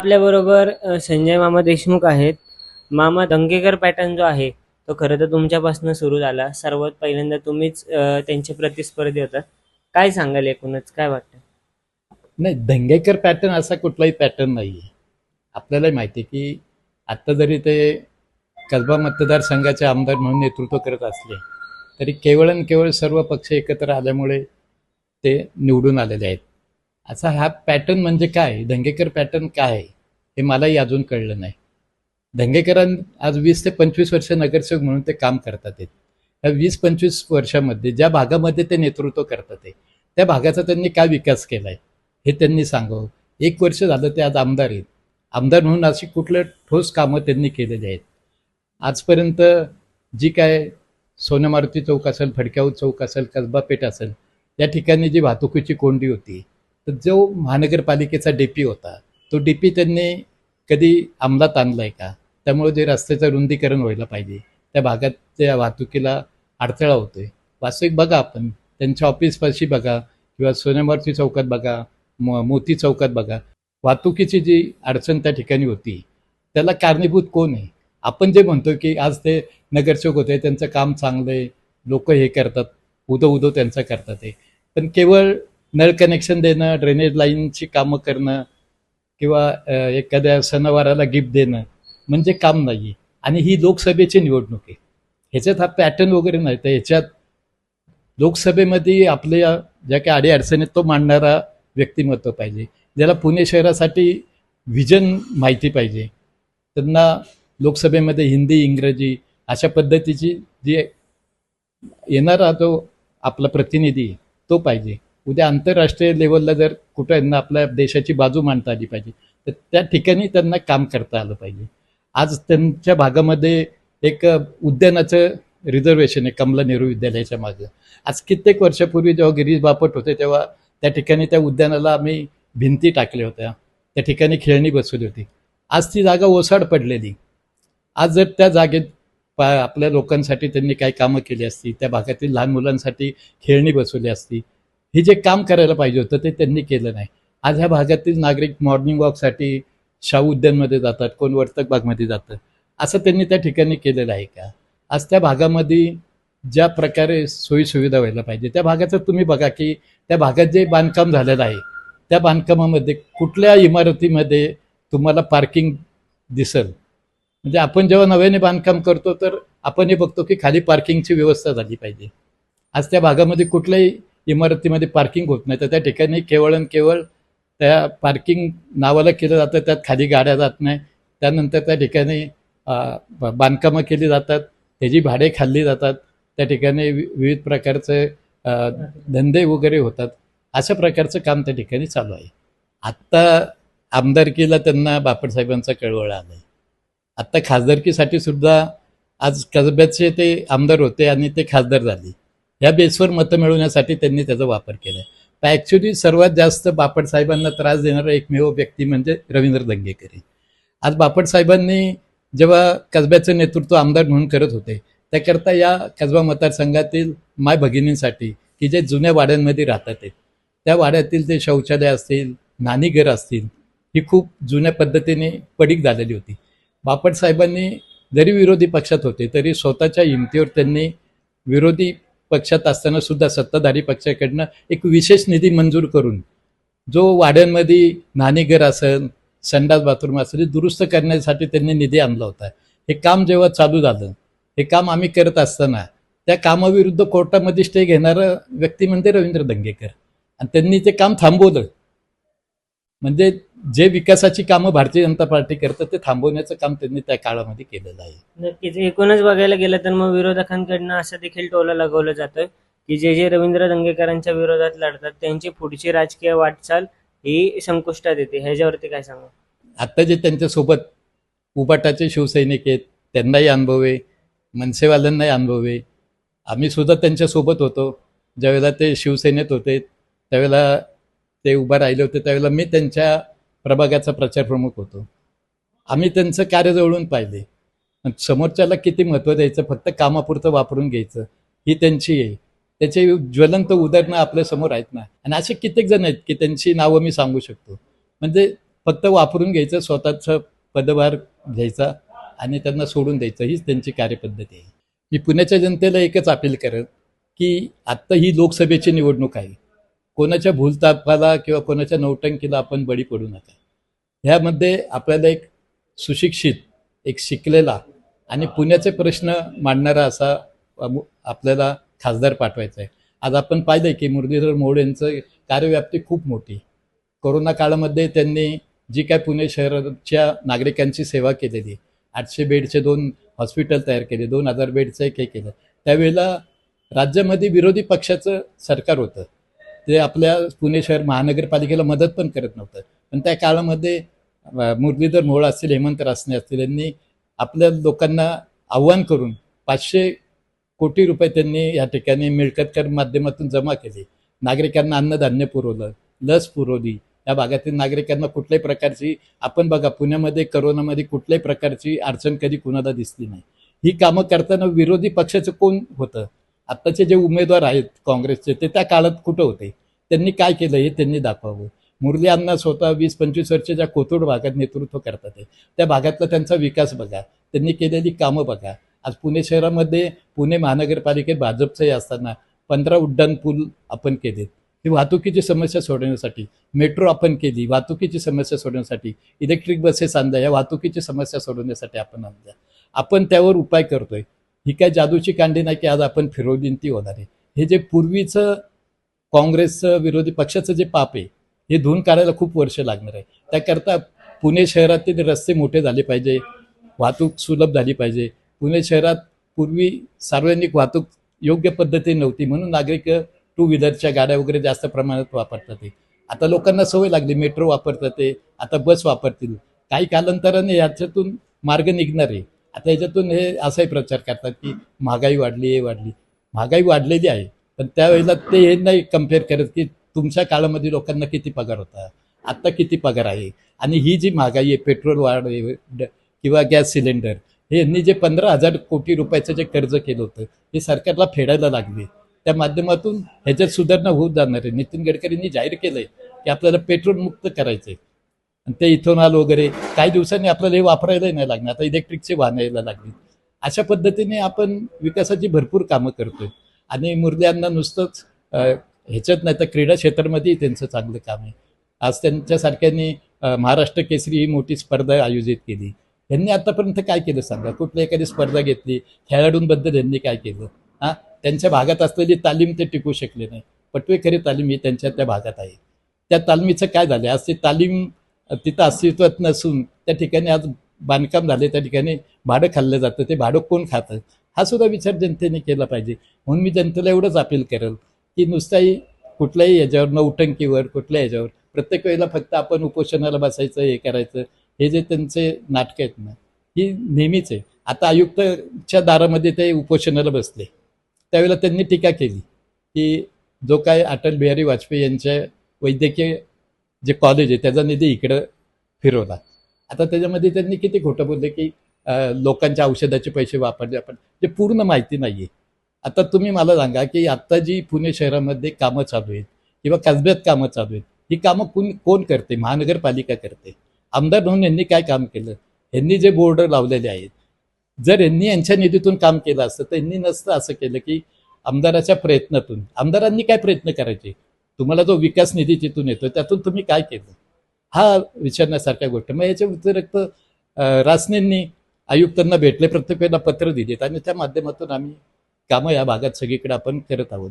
आपल्याबरोबर संजय मामा देशमुख आहेत. मामा दंगेकर पॅटर्न जो आहे तो खरं तर तुमच्यापासून सुरू झाला. सर्वात पहिल्यांदा तुम्हीच त्यांचे प्रतिस्पर्धी होता काय सांगाल एकूणच? काय वाटतं? नाही दंगेकर पॅटर्न असा कुठलाही पॅटर्न नाही आहे आपल्याला माहिती आहे की आत्ता जरी ते कसबा मतदारसंघाचे आमदार म्हणून नेतृत्व करत असले तरी केवळ आणि केवळ सर्व पक्ष एकत्र आल्यामुळे ते निवडून आलेले आहेत. असा हा पॅटर्न म्हणजे काय? दंगेकर पॅटर्न काय? आहे हे मलाही अजून कळलं नाही. दंगेकरां आज वीस ते पंचवीस वर्ष नगरसेवक म्हणून ते काम करतात आहेत. या वीस पंचवीस वर्षामध्ये ज्या भागामध्ये ते नेतृत्व करतात आहे त्या भागाचा त्यांनी काय विकास केला आहे हे त्यांनी सांगावं. एक वर्ष झालं ते आज आमदार आहेत. आमदार म्हणून अशी कुठलं ठोस कामं त्यांनी केलेली आहेत. आजपर्यंत जी काय सोनमारुती चौक असेल फडक्याऊ चौक असेल कसबा पेठ असेल या ठिकाणी जी वाहतुकीची कोंडी होती तर जो महानगरपालिकेचा डीपी होता तो डीपी त्यांनी कधी अंमलात आणला आहे का? त्यामुळे जे रस्त्याचं रुंदीकरण व्हायला पाहिजे त्या भागात त्या वाहतुकीला अडथळा होतोय. वास्तविक बघा आपण त्यांच्या ऑफिसपाशी बघा किंवा सोनेमारुती चौकात बघा म मोती चौकात बघा वाहतुकीची जी अडचण त्या ठिकाणी होती त्याला कारणीभूत कोण आहे? आपण जे म्हणतो की आज ते नगरसेवक होते त्यांचं काम चांगलं आहे लोक हे करतात उदो उदो त्यांचं करतात ते. पण केवळ नळ कनेक्शन देणं ड्रेनेज लाईनची कामं करणं किंवा एखाद्या सणावाराला गिफ्ट देणं म्हणजे काम नाही. आहे आणि ही लोकसभेची निवडणूक आहे. ह्याच्यात हा पॅटर्न वगैरे नाही. तर ह्याच्यात लोकसभेमध्ये आपल्या ज्या काही अडीअडचणी आहेत तो मांडणारा व्यक्तिमत्व पाहिजे. ज्याला पुणे शहरासाठी व्हिजन माहिती पाहिजे. त्यांना लोकसभेमध्ये हिंदी इंग्रजी अशा पद्धतीची जी येणारा जो आपला प्रतिनिधी आहे, तो पाहिजे. उद्या आंतरराष्ट्रीय लेवलला जर कुठं यांना आपल्या देशाची बाजू मांडता आली पाहिजे तर त्या ठिकाणी त्यांना काम करता आलं पाहिजे. आज त्यांच्या भागामध्ये एक उद्यानाचं रिझर्वेशन आहे कमला नेहरू विद्यालयाच्या मागं. आज कित्येक वर्षापूर्वी जेव्हा गिरीश बापट होते तेव्हा त्या ठिकाणी त्या उद्यानाला आम्ही भिंती टाकल्या होत्या. त्या ठिकाणी खेळणी बसवली होती. आज ती जागा ओसाड पडलेली. आज जर त्या जागेत पा आपल्या लोकांसाठी त्यांनी काही कामं केली असती त्या भागातील लहान मुलांसाठी खेळणी बसवली असती हे जे काम करायला पाहिजे होतं ते त्यांनी केलं नाही. आज ह्या भागातील नागरिक मॉर्निंग वॉकसाठी शाहू उद्यानमध्ये जातात कोण वर्तक बागमध्ये जातं असं त्यांनी त्या ठिकाणी केलेलं आहे का? आज त्या भागामध्ये ज्या प्रकारे सोयीसुविधा व्हायला पाहिजे त्या भागाचं तुम्ही बघा की त्या भागात जे बांधकाम झालेलं आहे त्या बांधकामामध्ये कुठल्या इमारतीमध्ये तुम्हाला पार्किंग दिसल? म्हणजे आपण जेव्हा नव्याने बांधकाम करतो तर आपण हे बघतो की खाली पार्किंगची व्यवस्था झाली पाहिजे. आज त्या भागामध्ये कुठल्याही इमारतीमध्ये पार्किंग होत नाही. तर त्या ठिकाणी केवळ आणि केवळ त्या पार्किंग नावाला केलं जातं त्यात खाली गाड्या जात नाही. त्यानंतर त्या ठिकाणी बांधकामं केली जातात. त्याची भाडे खाल्ली जातात. त्या ठिकाणी वि- विविध प्रकारचे धंदे वगैरे होतात. अशा प्रकारचं काम त्या ठिकाणी चालू आहे. आत्ता आमदारकीला त्यांना बापटसाहेबांचा कळवळ आला आहे आत्ता खासदारकीसाठी सुद्धा आज कसब्याचे ते आमदार होते आणि ते खासदार झाले. या बेसवर मतं मिळवण्यासाठी त्यांनी त्याचा वापर केला आहे ॲक्च्युली सर्वात जास्त बापट साहेबांना त्रास देणारा एकमेव व्यक्ती म्हणजे रवींद्र दंगेकर. आज बापट साहेबांनी जेव्हा कसब्याचं नेतृत्व आमदार म्हणून करत होते त्याकरता या कसबा मतदारसंघातील माय भगिनींसाठी की जे जुन्या वाड्यांमध्ये राहतात ते त्या वाड्यातील ते शौचालय असतील नानीघर असतील ही खूप जुन्या पद्धतीने पडीक झालेली होती. बापट साहेबांनी जरी विरोधी पक्षात होते तरी स्वतःच्या हिमतीवर त्यांनी विरोधी पक्षात असताना सुद्धा सत्ताधारी पक्षाकडनं एक विशेष निधी मंजूर करून जो वाड्यांमध्ये नाणीघर असेल संडास बाथरूम असेल दुरुस्त करण्यासाठी त्यांनी निधी आणला होता. हे काम जेव्हा चालू झालं हे काम आम्ही करत असताना त्या कामाविरुद्ध कोर्टामध्ये स्टे घेणारं व्यक्ती म्हणजे रवींद्र दंगेकर. आणि त्यांनी ते काम थांबवलं. म्हणजे जे विकासाची कामं भारतीय जनता पार्टी करतं ते थांबवण्याचं काम त्यांनी त्या काळामध्ये केलेलं आहे. नक्कीच. एकूणच बघायला गेलं तर मग विरोधकांकडनं असं देखील टोला लगावलं जातं की जे जे रवींद्र दंगेकरांच्या विरोधात लढतात त्यांची पुढची राजकीय वाटचाल ही संकुष्टात येते. ह्याच्यावरती काय सांगा? आत्ता जे त्यांच्यासोबत उबाटाचे शिवसैनिक आहेत त्यांनाही अनुभव आहे मनसेवाल्यांनाही अनुभव. आहे आम्ही सुद्धा त्यांच्यासोबत होतो. ज्यावेळेला ते शिवसेनेत होते त्यावेळेला ते उभा राहिले होते त्यावेळेला मी त्यांच्या प्रभागाचा प्रचार प्रमुख होतो. आम्ही त्यांचं कार्य जवळून पाहिले. समोरच्याला किती महत्त्व द्यायचं? फक्त कामापुरतं वापरून घ्यायचं. ही त्यांची आहे. त्याचे ज्वलंत उदाहरणं आपल्यासमोर आहेत ना? आणि असे कित्येक जण आहेत की त्यांची नावं मी सांगू शकतो. म्हणजे फक्त वापरून घ्यायचं स्वतःचं पदभार घ्यायचा आणि त्यांना सोडून द्यायचं. हीच त्यांची कार्यपद्धती आहे. मी पुण्याच्या जनतेला एकच अपील करेन की आत्ता ही लोकसभेची निवडणूक आहे. कोणाच्या भूलतापाला किंवा कोणाच्या नौटंकीला आपण बळी पडू नका. ह्यामध्ये आपल्याला एक सुशिक्षित एक शिकलेला आणि पुण्याचे प्रश्न मांडणारा असा आपल्याला खासदार पाठवायचा आहे. आज आपण पाहिलंय की मुरलीधर मोड यांचं कार्यव्याप्ती खूप मोठी. कोरोना काळामध्ये त्यांनी जी काय पुणे शहराच्या नागरिकांची सेवा केलेली आठशे बेडचे दोन हॉस्पिटल तयार केले दोन हजार बेडचं एक हे केलं. त्यावेळेला राज्यामध्ये विरोधी पक्षाचं सरकार होतं. ते आपल्या पुणे शहर महानगरपालिकेला मदत पण करत नव्हतं. पण त्या काळामध्ये मुरलीधर मोहोळ असतील हेमंत रासने असतील यांनी आपल्या लोकांना आव्हान करून पाचशे कोटी रुपये त्यांनी या ठिकाणी मिळकतकर माध्यमातून जमा केली. नागरिकांना अन्नधान्य पुरवलं लस पुरवली. या भागातील नागरिकांना कुठल्याही प्रकारची आपण बघा पुण्यामध्ये करोनामध्ये कुठल्याही प्रकारची अडचण कधी कुणाला दिसली नाही. ही कामं करताना विरोधी पक्षाचं कोण होतं? आत्ताचे जे उमेदवार आहेत काँग्रेसचे ते त्या काळात कुठं होते? त्यांनी काय केलं हे त्यांनी दाखवावं. मुरली अण्णा स्वतः वीस पंचवीस वर्षाच्या कोथरूड भागात नेतृत्व करतात ते त्या भागातला त्यांचा विकास बघा. त्यांनी केलेली कामं बघा. आज पुणे शहरामध्ये पुणे महानगरपालिकेत भाजपचंही असताना पंधरा उड्डाण पूल आपण केलेत. ही वाहतुकीची समस्या सोडवण्यासाठी मेट्रो आपण केली वाहतुकीची समस्या सोडवण्यासाठी इलेक्ट्रिक बसेस आणल्या या वाहतुकीची समस्या सोडवण्यासाठी आपण आणल्या. आपण त्यावर उपाय करतोय. ही काय जादूची कांडी नाही की आज आपण फिरवली ती होणार आहे. हे जे पूर्वीचं काँग्रेसचं विरोधी पक्षाचं जे पाप आहे हे धुवून काढायला खूप वर्ष लागणार आहे. त्याकरता पुणे शहरातील रस्ते मोठे झाले पाहिजे वाहतूक सुलभ झाली पाहिजे. पुणे शहरात पूर्वी सार्वजनिक वाहतूक योग्य पद्धतीने नव्हती म्हणून नागरिक टू व्हीलरच्या गाड्या वगैरे जास्त प्रमाणात वापरतात आता लोकांना सवय लागली मेट्रो वापरतात ते आता बस वापरतील. काही कालांतराने याच्यातून मार्ग निघणार आहे. आता याच्यातून हे असाही प्रचार करतात की महागाई वाढली हे वाढली. महागाई वाढलेली आहे पण त्यावेळेला ते हे नाही कंपेअर करत की तुमच्या काळामध्ये लोकांना किती पगार होता आत्ता किती पगार आहे. आणि ही जी महागाई आहे पेट्रोल वाढ किंवा गॅस सिलेंडर हे यांनी जे पंधरा हजार कोटी रुपयाचं जे कर्ज केलं होतं हे सरकारला फेडायला लागले. त्या माध्यमातून ह्याच्यात सुधारणा होत जाणार आहे. नितीन गडकरींनी जाहीर केलं आहे की आपल्याला पेट्रोल मुक्त करायचं आहे ते इथोनॉल वगैरे. काही दिवसांनी आपल्याला हे वापरायलाही नाही लागणार आता इलेक्ट्रिकचे वाहनं यायला लागली. अशा पद्धतीने आपण विकासाची भरपूर कामं करतोय. आणि मुरल्यांना नुसतंच ह्याच्यात नाही तर क्रीडा क्षेत्रामध्येही त्यांचं चांगलं काम आहे. आज त्यांच्यासारख्यांनी महाराष्ट्र केसरी ही मोठी स्पर्धा आयोजित केली. यांनी आतापर्यंत काय केलं सांगा? कुठली एखादी स्पर्धा घेतली? खेळाडूंबद्दल यांनी काय केलं? हां? त्यांच्या भागात असलेली तालीम ते टिकू शकले नाही. पटवेकरी तालीम ही त्यांच्या त्या भागात आहे. त्या तालमीचं काय झालं आज ती तालीम तिथं अस्तित्वात नसून त्या ठिकाणी आज बांधकाम झाले त्या ठिकाणी भाडं खाल्लं जातं ते भाडं कोण खातं हा सुद्धा विचार जनतेने केला पाहिजे. म्हणून मी जनतेला एवढंच अपील करेल की नुसताही कुठल्याही याच्यावर नौटंकीवर कुठल्या याच्यावर प्रत्येक वेळेला फक्त आपण उपोषणाला बसायचं हे करायचं हे जे त्यांचे नाटकं आहेत ना ही नेहमीच आहे. आता आयुक्तच्या दारामध्ये ते उपोषणाला बसले. त्यावेळेला त्यांनी टीका केली की जो काय अटल बिहारी वाजपेयी यांच्या वैद्यकीय जे कॉलेज आहे त्याचा निधी इकडं फिरवला आता त्याच्यामध्ये त्यांनी किती खोटं बोलले की लोकांच्या औषधाचे पैसे वापरले आपण. जे पूर्ण माहिती नाही आहे आता तुम्ही मला सांगा की आत्ता जी पुणे शहरामध्ये कामं चालू आहेत किंवा कसब्यात कामं चालू आहेत ही कामं कोण कोण करते? महानगरपालिका करते. आमदार म्हणून यांनी काय काम केलं? यांनी जे बोर्ड लावलेले आहेत. जर यांनी यांच्या निधीतून काम केलं असतं तर यांनी नसतं असं केलं की आमदाराच्या प्रयत्नातून. आमदारांनी काय प्रयत्न करायचे? तुम्हाला जो विकास निधी तिथून येतो त्यातून तुम्ही काय केलं? हा विचारण्यासारख्या गोष्ट. मग याच्या व्यतिरिक्त रासनेंनी आयुक्तांना भेटले प्रत्येक वेळेला पत्र दिलेत आणि त्या माध्यमातून आम्ही कामं या भागात सगळीकडे आपण करत आहोत.